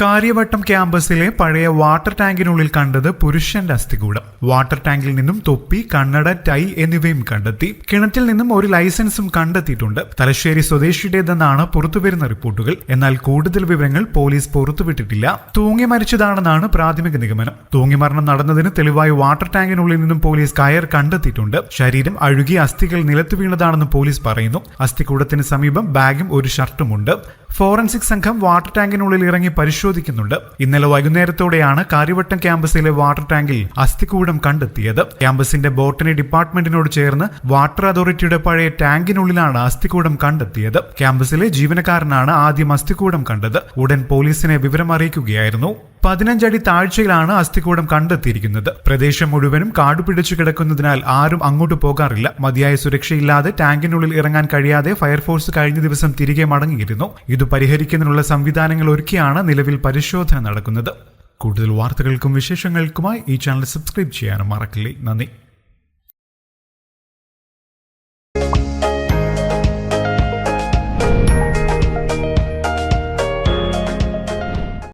കാര്യവട്ടം ക്യാമ്പസിലെ പഴയ വാട്ടർ ടാങ്കിനുള്ളിൽ കണ്ടത് പുരുഷന്റെ അസ്ഥികൂടം. വാട്ടർ ടാങ്കിൽ നിന്നും തൊപ്പി കണ്ണട ടൈ എന്നിവയും കണ്ടെത്തി. കിണറ്റിൽ നിന്നും ഒരു ലൈസൻസും കണ്ടെത്തിയിട്ടുണ്ട്. തലശ്ശേരി സ്വദേശിയുടേതെന്നാണ് പുറത്തുവരുന്ന റിപ്പോർട്ടുകൾ. എന്നാൽ കൂടുതൽ വിവരങ്ങൾ പോലീസ് പുറത്തുവിട്ടിട്ടില്ല. തൂങ്ങി മരിച്ചതാണെന്നാണ് പ്രാഥമിക നിഗമനം. തൂങ്ങി മരണം നടന്നതിന് തെളിവായി വാട്ടർ ടാങ്കിനുള്ളിൽ നിന്നും പോലീസ് കയർ കണ്ടെത്തിയിട്ടുണ്ട്. ശരീരം അഴുകിയ അസ്ഥികൾ നിലത്ത് വീണതാണെന്ന് പോലീസ് പറയുന്നു. അസ്ഥികൂടത്തിന് സമീപം ബാഗും ഒരു ഷർട്ടുമുണ്ട്. ഫോറൻസിക് സംഘം വാട്ടർ ടാങ്കിനുള്ളിൽ ഇറങ്ങി പരിശോധിക്കുന്നുണ്ട്. ഇന്നലെ വൈകുന്നേരത്തോടെയാണ് കാര്യവട്ടം ക്യാമ്പസിലെ വാട്ടർ ടാങ്കിൽ അസ്ഥികൂടം കണ്ടെത്തിയത്. ക്യാമ്പസിന്റെ ബോട്ടണി ഡിപ്പാർട്ട്മെന്റിനോട് ചേർന്ന് വാട്ടർ അതോറിറ്റിയുടെ പഴയ ടാങ്കിനുള്ളിലാണ് അസ്ഥികൂടം കണ്ടെത്തിയത്. ക്യാമ്പസിലെ ജീവനക്കാരനാണ് ആദ്യം അസ്ഥികൂടം കണ്ടത്. ഉടൻ പോലീസിനെ വിവരം അറിയിക്കുകയായിരുന്നു പതിനഞ്ചടി താഴ്ചയിലാണ് അസ്ഥികൂടം കണ്ടെത്തിയിരിക്കുന്നത്. പ്രദേശം മുഴുവനും കാടുപിടിച്ചു കിടക്കുന്നതിനാൽ ആരും അങ്ങോട്ട് പോകാറില്ല. മതിയായ സുരക്ഷയില്ലാതെ ടാങ്കിനുള്ളിൽ ഇറങ്ങാൻ കഴിയാതെ ഫയർഫോഴ്സ് കഴിഞ്ഞ ദിവസം തിരികെ മടങ്ങിയിരുന്നു. ഇത് പരിഹരിക്കുന്നതിനുള്ള സംവിധാനങ്ങൾ ഒരുക്കിയാണ് നിലവിൽ പരിശോധന നടക്കുന്നത്. കൂടുതൽ വാർത്തകൾക്കും വിശേഷങ്ങൾക്കുമായി ഈ ചാനൽ സബ്സ്ക്രൈബ് ചെയ്യാനും മറക്കില്ലേ. നന്ദി.